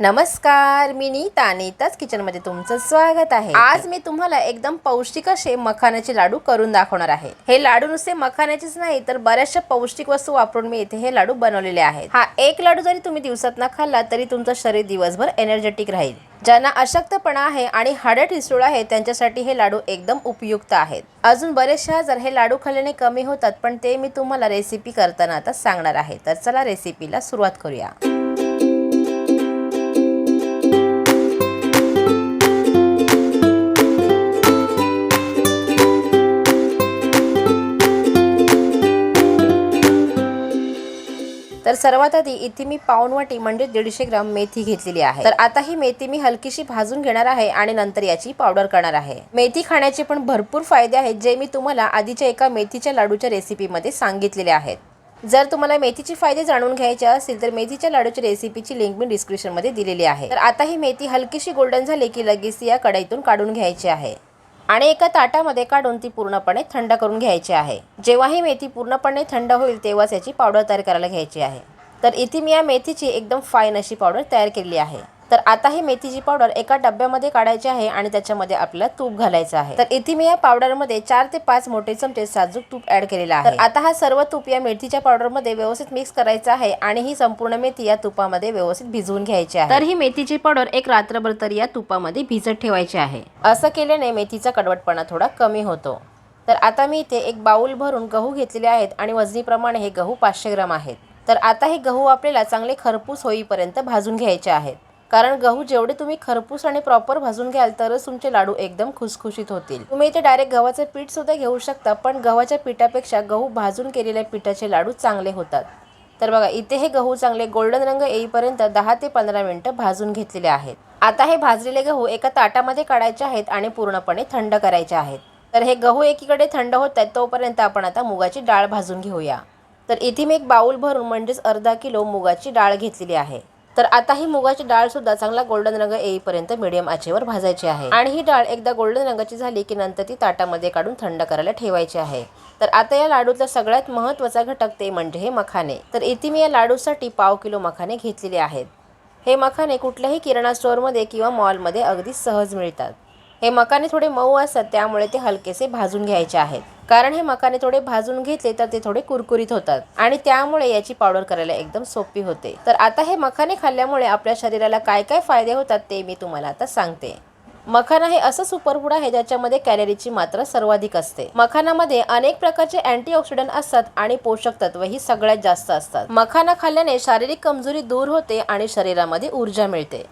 नमस्कार मी नीता नीताच किचनमध्ये तुमचं स्वागत आहे. आज मी तुम्हाला एकदम पौष्टिक असे मखाण्याचे लाडू करून दाखवणार आहे. हे लाडू नुसते मखाण्याचेच नाही तर बऱ्याचशा पौष्टिक वस्तू वापरून मी इथे हे लाडू बनवलेले आहेत. हा एक लाडू जरी तुम्ही दिवसात ना खाल्ला तरी तुमचं शरीर दिवसभर एनर्जेटिक राहील. ज्यांना अशक्तपणा आहे आणि हाडं ठिसूळ आहे त्यांच्यासाठी हे लाडू एकदम उपयुक्त आहेत. अजून बरेचसे आजार हे लाडू खाल्ल्याने कमी होतात पण ते मी तुम्हाला रेसिपी करताना आता सांगणार आहे. तर चला रेसिपीला सुरुवात करूया. तर सर्वात आधी इथे मी पाऊण वाटी म्हणजे दीडशे ग्राम मेथी घेतलेली आहे. तर आता ही मेथी मी हलकीशी भाजून घेणार आहे आणि नंतर याची पावडर करणार आहे. मेथी खाण्याचे पण भरपूर फायदे आहेत जे मी तुम्हाला आधीच्या एका मेथीच्या लाडूच्या रेसिपीमध्ये सांगितलेले आहेत. जर तुम्हाला मेथीचे फायदे जाणून घ्यायचे असतील तर मेथीच्या लाडूच्या रेसिपीची लिंक मी डिस्क्रिप्शनमध्ये दिलेली आहे. तर आता ही मेथी हलकीशी गोल्डन झाली की लगेच या कढईतून काढून घ्यायची आहे. आणि एका ताटामध्ये काढून ती पूर्णपणे थंड करून घ्यायची आहे. जेव्हा ही मेथी पूर्णपणे थंड होईल तेव्हाच याची पावडर तयार करायला घ्यायची आहे. तर इथे मी या मेथीची एकदम फाईन अशी पावडर तयार केलेली आहे. तर आता ही मेथीची पावडर एका डब्यामध्ये काढायची आहे आणि त्याच्यामध्ये आपल्याला तूप घालायचं आहे. तर इथे मी या पावडरमध्ये चार ते पाच मोठे चमचे साजूक तूप ऍड केलेला आहे. तर आता हा सर्व तूप या मेथीच्या पावडरमध्ये व्यवस्थित मिक्स करायचा आहे आणि ही संपूर्ण मेथी या तुपामध्ये व्यवस्थित भिजवून घ्यायची आहे. तर ही मेथीची पावडर एक रात्रभर तरी या तुपामध्ये भिजत ठेवायची आहे. असं केल्याने मेथीचा कडवटपणा थोडा कमी होतो. तर आता मी इथे एक बाउल भरून गहू घेतलेले आहेत आणि वजनीप्रमाणे हे गहू पाचशे ग्राम आहेत. तर आता हे गहू आपल्याला चांगले खरपूस होईपर्यंत भाजून घ्यायचे आहेत. कारण गहू जेवढे तुम्ही खरपूस आणि प्रॉपर भाजून घ्याल तरच तुमचे लाडू एकदम खुसखुशीत होतील. तुम्ही इथे डायरेक्ट गव्हाचं पीठ सुद्धा घेऊ शकता पण गव्हाच्या पिठापेक्षा गहू भाजून केलेल्या पिठाचे लाडू चांगले होतात. तर बघा इथे हे गहू चांगले गोल्डन रंग येईपर्यंत दहा ते पंधरा मिनिटं भाजून घेतलेले आहेत. आता हे भाजलेले गहू एका ताटामध्ये काढायचे आहेत आणि पूर्णपणे थंड करायचे आहेत. तर हे गहू एकीकडे थंड होत आहेत तोपर्यंत आपण आता मुगाची डाळ भाजून घेऊया. तर इथे मी एक बाऊल भरून म्हणजेच अर्धा किलो मुगाची डाळ घेतलेली आहे. तर आता ही मुगाची डाळ सुद्धा चांगला गोल्डन रंग येईपर्यंत मिडियम आचेवर भाजायची आहे. आणि ही डाळ एकदा गोल्डन रंगाची झाली की नंतर ती ताटामध्ये काढून थंड करायला ठेवायची आहे. तर आता या लाडूचा सगळ्यात महत्त्वाचा घटक ते म्हणजे हे मखाने. तर इथे मी या लाडूसाठी पाव किलो मखाने घेतलेले आहेत. हे मखाने कुठल्याही किराणा स्टोअरमध्ये किंवा मॉलमध्ये अगदी सहज मिळतात. हे मकाने थोडे मऊ असतात त्यामुळे ते हलकेसे भाजून घ्यायचे आहेत. कारण हे मकाने थोडे भाजून घेतले तर ते थोडे कुरकुरीत होतात आणि त्यामुळे याची पावडर करायला एकदम सोपी होते. तर आता हे मखाने खाल्ल्यामुळे आपल्या शरीराला काय काय फायदे होतात ते मी तुम्हाला आता सांगते. मखाना हे असं सुपरफूड आहे ज्याच्यामध्ये कॅलरीची मात्रा सर्वाधिक असते. मखानामध्ये अनेक प्रकारचे अँटीऑक्सिडंट असतात आणि पोषक तत्वही सगळ्यात जास्त असतात. मखाना खाल्ल्याने शारीरिक कमजोरी दूर होते आणि शरीरामध्ये ऊर्जा मिळते.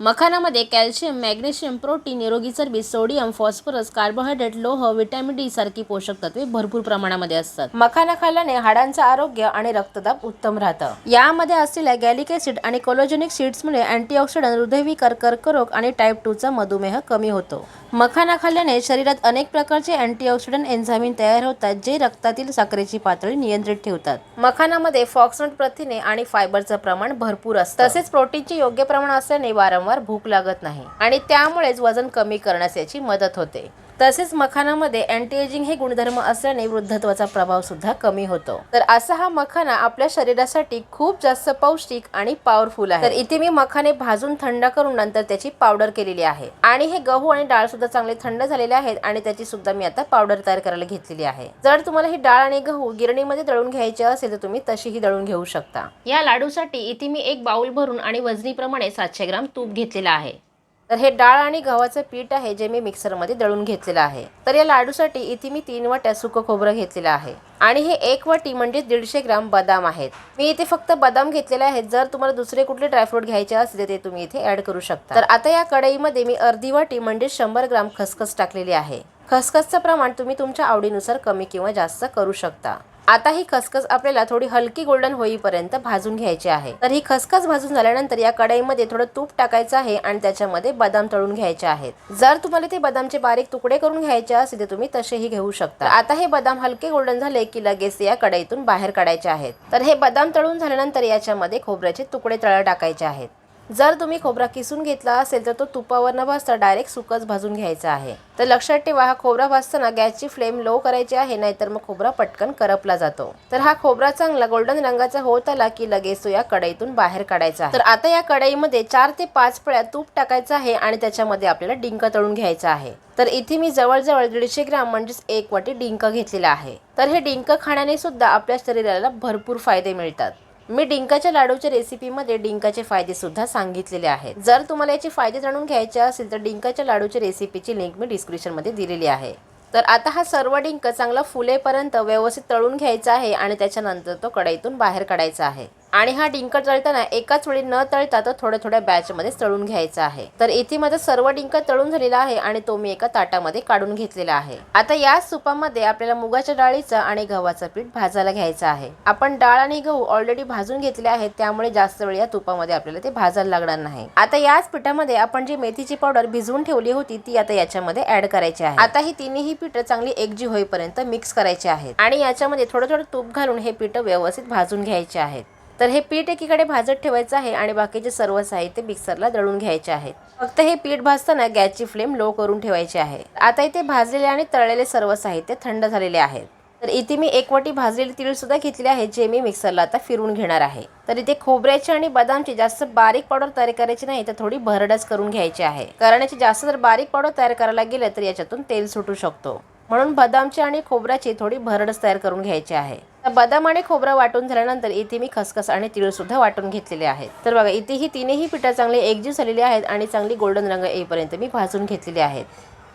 मखानामध्ये कॅल्शियम मॅग्नेशियम प्रोटीन निरोगी चरबी सोडियम फॉस्फरस कार्बोहायड्रेट लोह व्हिटॅमिन डी सारखी पोषक तत्वे भरपूर प्रमाणामध्ये असतात. मखाना खाल्ल्याने हाडांचं आरोग्य आणि रक्तदाब उत्तम राहतं. यामध्ये असलेल्या गॅलिक ऍसिड आणि कोलोजेनिक सीड्समुळे अँटीऑक्सिडंट हृदयविकार कर्करोग आणि टाईप टूचा मधुमेह कमी होतो. मखाना खाल्ल्याने शरीरात अनेक प्रकारचे अँटीऑक्सिडंट एन्झामिन तयार होतात जे रक्तातील साखरेची पातळी नियंत्रित ठेवतात. मखानामध्ये फॉक्सनट प्रथिने आणि फायबरचं प्रमाण भरपूर असतं. तसेच प्रोटीनचे योग्य प्रमाण असल्याने वारंवार भूक लागत नाही आणि त्यामुळेच वजन कमी करण्यास याची मदत होते. तसेच मखानामध्ये अँटी एजिंग हे गुणधर्म असल्याने वृद्धत्वाचा प्रभाव सुद्धा कमी होतो. तर असा हा मखाना आपल्या शरीरासाठी खूप जास्त पौष्टिक आणि पॉवरफुल आहे. तर इथे मी मखाने भाजून थंड करून नंतर त्याची पावडर केलेली आहे. आणि हे गहू आणि डाळ सुद्धा चांगले थंड झालेले आहेत आणि त्याची सुद्धा मी आता पावडर तयार करायला घेतलेली आहे. जर तुम्हाला ही डाळ आणि गहू गिरणीमध्ये दळून घ्यायचे असेल तर तुम्ही तशीही दळून घेऊ शकता. या लाडूसाठी इथे मी एक बाउल भरून आणि वजनीप्रमाणे सातशे ग्राम तूप घेतलेला आहे. तर हे डाळ आणि गव्हाचं पीठ आहे जे मी मिक्सरमध्ये दळून घेतलेलं आहे. तर या लाडूसाठी इथे मी तीन वाट्या सुकं खोबरं घेतलेलं आहे. आणि हे एक वाटी म्हणजे दीडशे ग्राम बदाम आहेत. मी इथे फक्त बदाम घेतलेले आहेत. जर तुम्हाला दुसरे कुठले ड्रायफ्रूट घ्यायचे असले ते तुम्ही इथे ऍड करू शकता. तर आता या कढईमध्ये मी अर्धी वाटी म्हणजे शंभर ग्राम खसखस टाकलेली आहे. खसखसचं प्रमाण तुम्ही तुमच्या आवडीनुसार कमी किंवा जास्त करू शकता. आता ही खसखस आपल्याला थोडी हलकी गोल्डन होईपर्यंत भाजून घ्यायची आहे. तर ही खसखस भाजून झाल्यानंतर या कढईमध्ये थोडं तूप टाकायचं आहे आणि त्याच्यामध्ये बदाम तळून घ्यायचे आहेत. जर तुम्हाला ते बदामचे बारीक तुकडे करून घ्यायचे असतील तर तुम्ही तसेही घेऊ शकता. आता हे बदाम हलके गोल्डन झाले की लगेच या कढईतून बाहेर काढायचे आहेत. तर हे बदाम तळून झाल्यानंतर याच्यामध्ये खोबऱ्याचे तुकडे तळ टाकायचे आहेत. जर तुम्ही खोबरा किसून घेतला असेल तर तो तुपावर न भाजता डायरेक्ट सुकच भाजून घ्यायचा आहे. तर लक्षात ठेवा हा खोबरा भाजताना गॅसची फ्लेम लो करायची आहे नाहीतर मग खोबरा पटकन करपला जातो. तर हा खोबरा चांगला गोल्डन रंगाचा होत आला की लगेच तो या कढईतून बाहेर काढायचा तर आता या कढईमध्ये चार ते पाच पळ्या तूप टाकायचं आहे आणि त्याच्यामध्ये आपल्याला डिंक तळून घ्यायचा आहे. तर इथे मी जवळजवळ दीडशे ग्राम म्हणजेच एक वाटी डिंक घेतलेला आहे. तर हे डिंक खाण्याने सुद्धा आपल्या शरीराला भरपूर फायदे मिळतात. मी डिंकाच्या लाडूच्या रेसिपीमध्ये डिंकाचे फायदेसुद्धा सांगितलेले आहेत. जर तुम्हाला याचे फायदे जाणून घ्यायचे असेल तर डिंकाच्या लाडूच्या रेसिपीची लिंक मी डिस्क्रिप्शनमध्ये दिलेली आहे. तर आता हा सर्व डिंक चांगला फुलेपर्यंत व्यवस्थित तळून घ्यायचा आहे आणि त्याच्यानंतर तो कढईतून बाहेर काढायचा आहे. आणि हा डिंक तळताना एकाच वेळी न तळता तो थोड्या थोड्या बॅचमध्ये तळून घ्यायचा आहे. तर इथे माझा सर्व डिंक तळून झालेला आहे आणि तो मी एका ताटामध्ये काढून घेतलेला आहे. आता या सुपामध्ये आपल्याला मुगाच्या डाळीचा आणि गव्हाचा पीठ भाजायला घ्यायचा आहे. आपण डाळ आणि गहू ऑलरेडी भाजून घेतले आहेत त्यामुळे जास्त वेळ या तुपामध्ये आपल्याला ते भाजायला लागणार नाही. आता याच पिठामध्ये आपण जी मेथीची पावडर भिजवून ठेवली होती ती आता याच्यामध्ये ऍड करायची आहे. आता ही तिन्ही पीठ चांगली एकजी होईपर्यंत मिक्स करायची आहेत आणि याच्यामध्ये थोडं थोडं तूप घालून हे पीठ व्यवस्थित भाजून घ्यायचे आहेत. तर हे पीठ एकीकडे भाजत ठेवायचं आहे आणि बाकीचे सर्व साहित्य मिक्सरला दळून घ्यायचे आहेत. फक्त हे पीठ भाजताना गॅसची फ्लेम लो करून ठेवायची आहे. आता इथे भाजलेले आणि तळलेले सर्व साहित्य थंड झालेले आहेत. तर इथे मी एक वाटी भाजलेले तीळ सुद्धा घेतले आहे जे मी मिक्सरला आता फिरून घेणार आहे. तर इथे खोबऱ्याची आणि बदामची जास्त बारीक पावडर तयार करायची नाही तर थोडी भरडच करून घ्यायची आहे. कारण याची जास्त जर बारीक पावडर तयार करायला गेलं तर याच्यातून तेल सुटू शकतो. म्हणून बदामची आणि खोबऱ्याची थोडी भरडच तयार करून घ्यायची आहे. तर बदाम आणि खोबरं वाटून झाल्यानंतर इथे मी खसखस आणि तिळसुद्धा वाटून घेतलेले आहेत. तर बघा इथे ही पिठं चांगली एकजीव झालेली आहेत आणि चांगली गोल्डन रंग येईपर्यंत मी भाजून घेतलेली आहेत.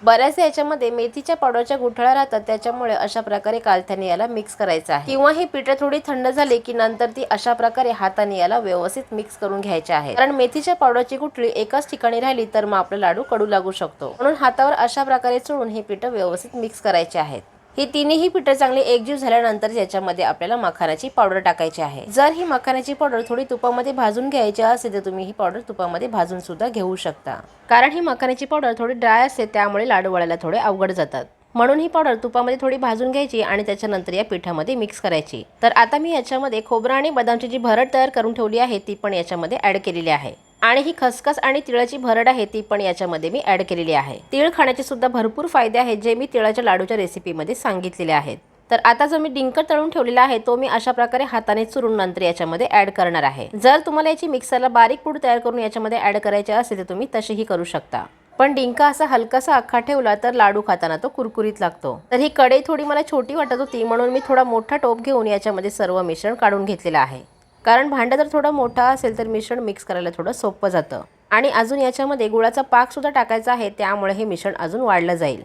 बऱ्याचशा याच्यामध्ये मेथीच्या पावडरच्या गुठळ्या राहतात त्याच्यामुळे अशा प्रकारे कालथ्याने याला मिक्स करायचं आहे. किंवा ही पिठं थोडी थंड झाली की नंतर ती अशा प्रकारे हाताने याला व्यवस्थित मिक्स करून घ्यायचे आहे. कारण मेथीच्या पावडरची गुठळी एकाच ठिकाणी राहिली तर मग आपला लाडू कडू लागू शकतो. म्हणून हातावर अशा प्रकारे चोळून हे पिठं व्यवस्थित मिक्स करायचे आहेत. ही तिन्ही पिठं चांगली एकजीव झाल्यानंतर याच्यामध्ये आपल्याला मखानाची पावडर टाकायची आहे. जर ही मखानाची पावडर थोडी तुपामध्ये भाजून घ्यायची असेल तर तुम्ही ही पावडर तुपामध्ये भाजून सुद्धा घेऊ शकता. कारण ही मखानाची पावडर थोडी ड्राय असते त्यामुळे लाडू वळायला थोडे अवघड जातात. म्हणून ही पावडर तुपामध्ये थोडी भाजून घ्यायची आणि त्याच्यानंतर या पिठामध्ये मिक्स करायची. तर आता मी याच्यामध्ये खोबरं आणि बदामची जी भरड तयार करून ठेवली आहे ती पण याच्यामध्ये ॲड केलेली आहे. आणि ही खसखस आणि तिळाची भरड आहे ती पण याच्यामध्ये मी ॲड केलेली आहे. तिळ खाण्याचे सुद्धा भरपूर फायदे आहेत जे मी तिळाच्या लाडूच्या रेसिपीमध्ये सांगितलेले आहेत. तर आता जो मी डिंक तळून ठेवलेला आहे तो मी अशा प्रकारे हाताने चुरून नंतर याच्यामध्ये ऍड करणार आहे. जर तुम्हाला याची मिक्सरला बारीक पूड तयार करून याच्यामध्ये ऍड करायची असेल तर तुम्ही तशीही करू शकता. पण डिंका असा हलकासा अख्खा ठेवला तर लाडू खाताना तो कुरकुरीत लागतो. तर ही कढई थोडी मला छोटी वाटत होती म्हणून मी थोडा मोठा टोप घेऊन याच्यामध्ये सर्व मिश्रण काढून घेतलेलं आहे. कारण भांडं जर थोडं मोठा असेल तर मिश्रण मिक्स करायला थोडं सोपं जातं. आणि अजून याच्यामध्ये गुळाचा पाकसुद्धा टाकायचा आहे त्यामुळे हे मिश्रण अजून वाढलं जाईल.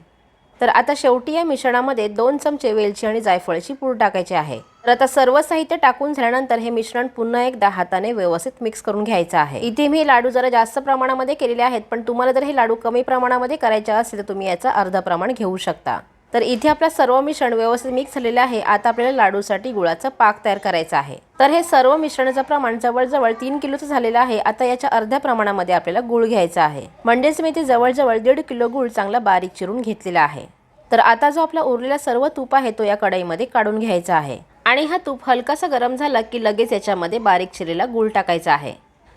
तर आता शेवटी या मिश्रणामध्ये दोन चमचे वेलची आणि जायफळची पूड टाकायची आहे. तर आता सर्व साहित्य टाकून झाल्यानंतर हे मिश्रण पुन्हा एकदा हाताने व्यवस्थित मिक्स करून घ्यायचं आहे. इथे मी लाडू जरा जास्त प्रमाणामध्ये केलेले आहेत पण तुम्हाला जर हे लाडू कमी प्रमाणामध्ये करायचे असेल तर तुम्ही याचा अर्धा प्रमाण घेऊ शकता. तर इथे आपला सर्व मिश्रण व्यवस्थित मिक्स झालेलं आहे. आता आपल्याला लाडूसाठी गुळाचा पाक तयार करायचा आहे. तर हे सर्व मिश्रणाचं प्रमाण जवळजवळ तीन किलोचं झालेलं आहे. आता याच्या अर्ध्या प्रमाणामध्ये आपल्याला गुळ घ्यायचा आहे. म्हणजेच मी ते जवळजवळ दीड किलो गुळ चांगला बारीक चिरून घेतलेला आहे. तर आता जो आपला उरलेला सर्व तूप आहे तो या कढईमध्ये काढून घ्यायचा आहे. आणि हा तूप हलकासा गरम झाला की लगेच याच्यामध्ये बारीक चिरलेला गुळ टाकायचा आहे.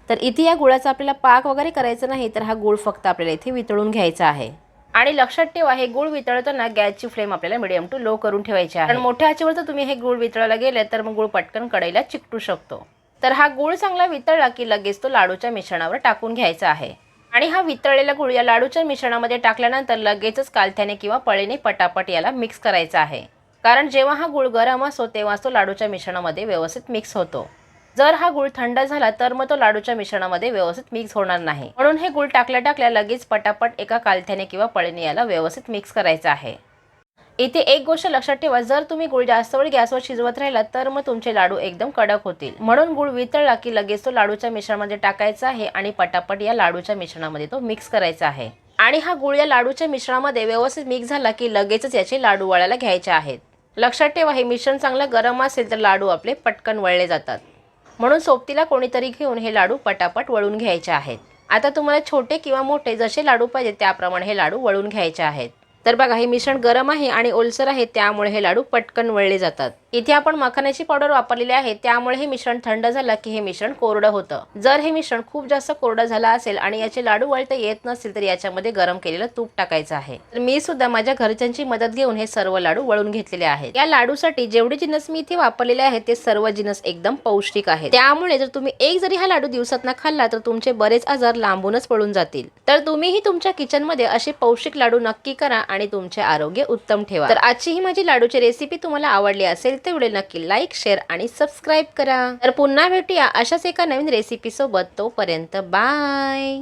तर इथे या गुळाचा आपल्याला पाक वगैरे करायचा नाही तर हा गुळ फक्त आपल्याला इथे वितळून घ्यायचा आहे. आणि लक्षात ठेवा हे गुळ वितळताना गॅसची फ्लेम आपल्याला मिडियम टू लो करून ठेवायची आहे. कारण मोठ्या आचेवर जर तुम्ही हे गुळ वितळायला गेले तर मग गुळ पटकन कढईला चिकटू शकतो. तर हा गुळ चांगला वितळला की लगेच तो लाडूच्या मिश्रणावर टाकून घ्यायचा आहे. आणि हा वितळलेला गुळ या लाडूच्या मिश्रणामध्ये टाकल्यानंतर लगेचच कालथ्याने किंवा पळीने पटापट याला मिक्स करायचा आहे. कारण जेव्हा हा गुळ गरम असतो तेव्हाच तो लाडूच्या मिश्रणामध्ये व्यवस्थित मिक्स होतो. जर हा गुळ थंड झाला तर मग तो लाडूच्या मिश्रणामध्ये व्यवस्थित मिक्स होणार नाही. म्हणून हे गुळ टाकल्या टाकल्या लगेच पटापट एका कालथ्याने किंवा पळीने याला व्यवस्थित मिक्स करायचं आहे. इथे एक गोष्ट लक्षात ठेवा जर तुम्ही गुळ जास्त वेळ गॅसवर शिजवत राहिला तर मग तुमचे लाडू एकदम कडक होतील. म्हणून गुळ वितळला की लगेच तो लाडूच्या मिश्रणामध्ये टाकायचा आहे आणि पटापट या लाडूच्या मिश्रणामध्ये तो मिक्स करायचा आहे. आणि हा गुळ या लाडूच्या मिश्रणामध्ये व्यवस्थित मिक्स झाला की लगेचच याचे लाडू वळायला घ्यायचे आहेत. लक्षात ठेवा हे मिश्रण चांगलं गरम असेल तर लाडू आपले पटकन वळले जातात. म्हणून सोबतीला कोणीतरी घेऊन हे लाडू पटापट वळून घ्यायचे आहेत. आता तुम्हाला छोटे किंवा मोठे जसे लाडू पाहिजे त्याप्रमाणे हे लाडू वळून घ्यायचे आहेत. तर बघा हे मिश्रण गरम आहे आणि ओलसर आहे त्यामुळे हे लाडू पटकन वळले जातात. इथे आपण मखाण्याची पावडर वापरलेली आहे त्यामुळे हे मिश्रण थंड झालं की हे मिश्रण कोरडं होतं. जर हे मिश्रण खूप जास्त कोरडं झालं असेल आणि याचे लाडू वळता येत नसतील तर याच्यामध्ये गरम केलेलं तूप टाकायचं आहे. तर मी सुद्धा माझ्या घरच्यांची मदत घेऊन हे सर्व लाडू वळून घेतलेले आहेत. या लाडूसाठी जेवढे जिन्नस मी इथे वापरलेले आहेत ते सर्व जिन्नस एकदम पौष्टिक आहेत. त्यामुळे जर तुम्ही एक जरी हा लाडू दिवसात खाल्ला तर तुमचे बरेच आजार लांबूनच पळून जातील. तर तुम्हीही तुमच्या किचनमध्ये असे पौष्टिक लाडू नक्की करा आणि तुमचे आरोग्य उत्तम ठेवा. तर आजची ही माझी लाडूची रेसिपी तुम्हाला आवडली असेल तर व्हिडिओ नक्की लाईक शेअर आणि सबस्क्राईब करा. तर पुन्हा भेटूया अशाच एका नवीन रेसिपी सोबत. तोपर्यंत बाय